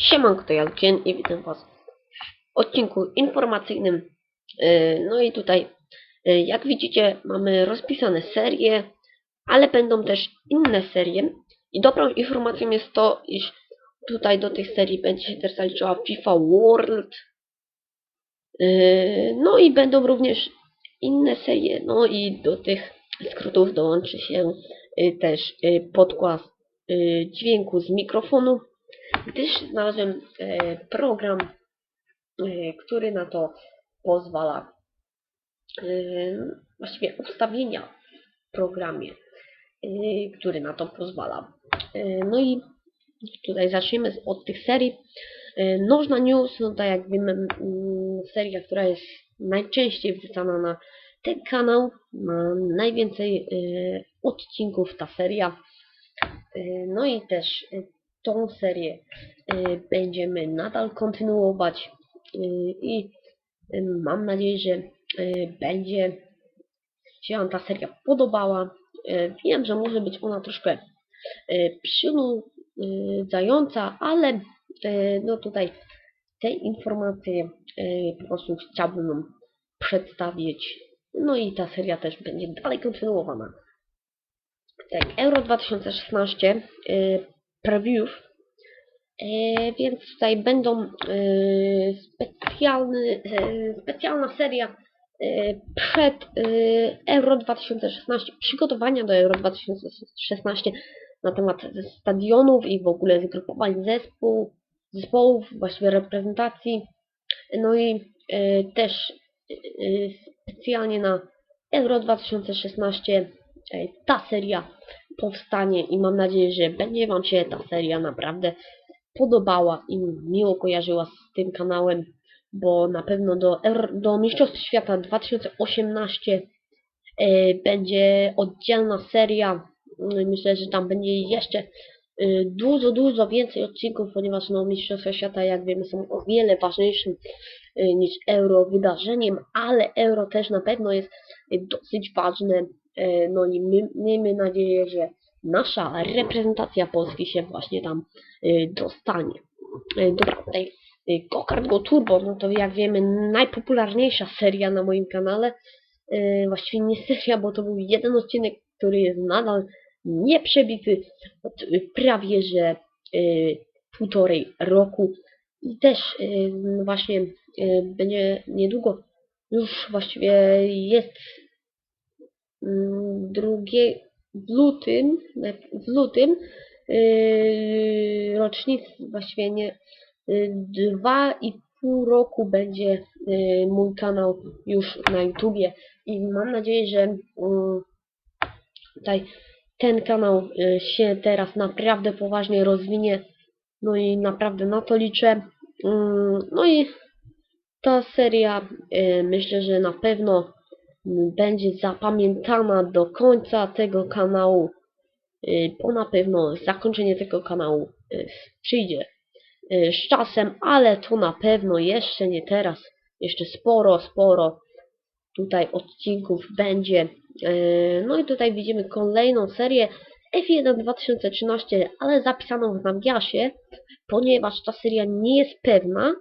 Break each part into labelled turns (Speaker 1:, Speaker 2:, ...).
Speaker 1: Siemanko, to Jalkien i witam Was w odcinku informacyjnym. Yy, No i tutaj, yy, jak widzicie, mamy rozpisane serie, ale będą też inne serie. I dobrą informacją jest to, iż tutaj do tych serii będzie się też zaliczała FIFA World. Yy, No i będą również inne serie. No i do tych skrótów dołączy się też podkład dźwięku z mikrofonu gdyż znalazłem e, program, e, który na to pozwala. E, właściwie ustawienia w programie, który na to pozwala. No i tutaj zaczniemy od tych serii. Nożna News, no tak jak wiemy, seria, która jest najczęściej wrzucana na ten kanał, ma najwięcej odcinków ta seria. No i też tą serię y, będziemy nadal kontynuować y, i y, mam nadzieję, że będzie się Wam ta seria podobała. Wiem, że może być ona troszkę przynudzająca, ale no tutaj te informacje po prostu chciałbym Wam przedstawić. No i ta seria też będzie dalej kontynuowana. Tak, Euro 2016 y, preview E, więc tutaj będą e, specjalny, e, specjalna seria e, przed e, Euro 2016, przygotowania do Euro 2016 na temat stadionów i w ogóle zgrupowań zespół, zespołów, właściwie reprezentacji. No i e, też specjalnie na Euro 2016 e, ta seria powstanie i mam nadzieję, że będzie Wam się ta seria naprawdę podobała i miło kojarzyła z tym kanałem, bo na pewno do, do Mistrzostw Świata 2018 e, będzie oddzielna seria. Mm, Myślę, że tam będzie jeszcze e, dużo, dużo więcej odcinków, ponieważ no, Mistrzostwa Świata, jak wiemy, są o wiele ważniejszym e, niż Euro wydarzeniem, ale Euro też na pewno jest dosyć ważne. No i my, miejmy nadzieję, że nasza reprezentacja Polski się właśnie tam y, dostanie. Y, Dobra, tutaj y, Go-Kart Go Turbo, no to jak wiemy najpopularniejsza seria na moim kanale. Y, Właściwie nie seria, bo to był jeden odcinek, który jest nadal nieprzebity od y, prawie że y, półtorej roku. I też y, właśnie y, będzie niedługo, już właściwie jest mm, drugie w lutym, w lutym yy, rocznicy, właściwie nie, yy, dwa i pół roku będzie yy, mój kanał już na YouTubie i mam nadzieję, że tutaj ten kanał się teraz naprawdę poważnie rozwinie, no i naprawdę na to liczę. No i ta seria myślę, że na pewno będzie zapamiętana do końca tego kanału, y, bo na pewno zakończenie tego kanału y, przyjdzie y, z czasem, ale to na pewno jeszcze nie teraz. Jeszcze sporo, sporo tutaj odcinków będzie. No i tutaj widzimy kolejną serię F1 2013, ale zapisaną w nawiasie, ponieważ ta seria nie jest pewna.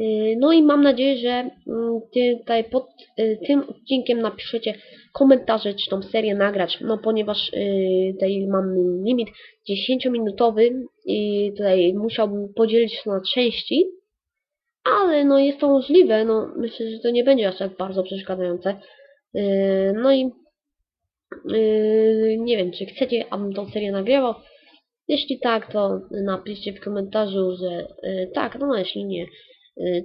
Speaker 1: Yy, No i mam nadzieję, że mm, tutaj pod y, tym odcinkiem napiszecie komentarze, czy tą serię nagrać, no ponieważ y, tutaj mam limit 10-minutowy i tutaj musiałbym podzielić to na części, ale no jest to możliwe, no myślę, że to nie będzie aż tak bardzo przeszkadzające. No i nie wiem, czy chcecie, abym tą serię nagrywał. Jeśli tak, to napiszcie w komentarzu, że tak, no a jeśli nie, y,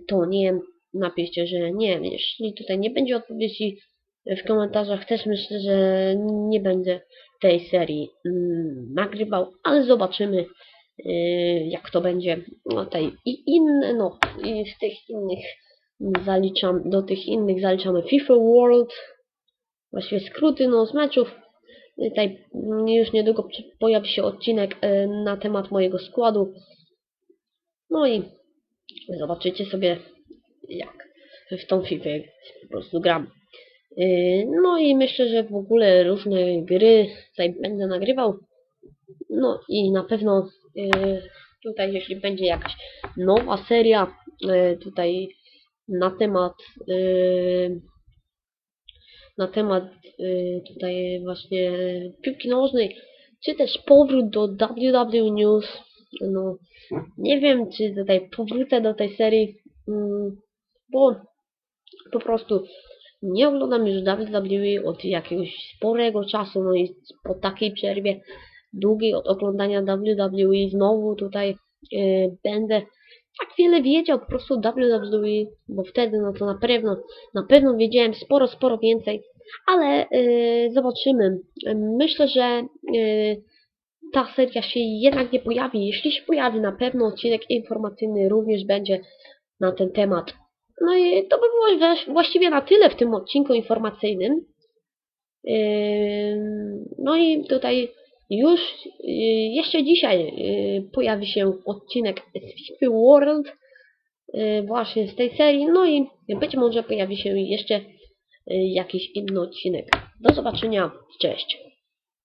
Speaker 1: to nie napiszcie, że nie. Jeśli tutaj nie będzie odpowiedzi w komentarzach, też myślę, że nie będę tej serii mm, nagrywał, ale zobaczymy y, jak to będzie. No tej i inne, no i z tych innych zaliczam, do tych innych zaliczamy FIFA World, właściwie skróty no z meczów. Tutaj mm, już niedługo pojawi się odcinek y, na temat mojego składu. No i Zobaczycie sobie, jak w tą FIFA po prostu gram. Yy, No i myślę, że w ogóle różne gry tutaj będę nagrywał. No i na pewno yy, tutaj jeśli będzie jakaś nowa seria e, tutaj na temat na temat tutaj właśnie piłki nożnej, czy też powrót do WWE News, no nie wiem czy tutaj powrócę do tej serii, mm, bo po prostu nie oglądam już WWE od jakiegoś sporego czasu, no i po takiej przerwie długiej od oglądania WWE znowu tutaj e, będę tak wiele wiedział po prostu WWE, bo wtedy no to na pewno, na pewno wiedziałem sporo, sporo więcej, ale e, zobaczymy. Myślę, że e, ta seria się jednak nie pojawi. Jeśli się pojawi, na pewno odcinek informacyjny również będzie na ten temat. No i to by było właś- właściwie na tyle w tym odcinku informacyjnym. Ym, No i tutaj już y, jeszcze dzisiaj y, pojawi się odcinek z World y, właśnie z tej serii. No i być może pojawi się jeszcze jakiś inny odcinek. Do zobaczenia. Cześć.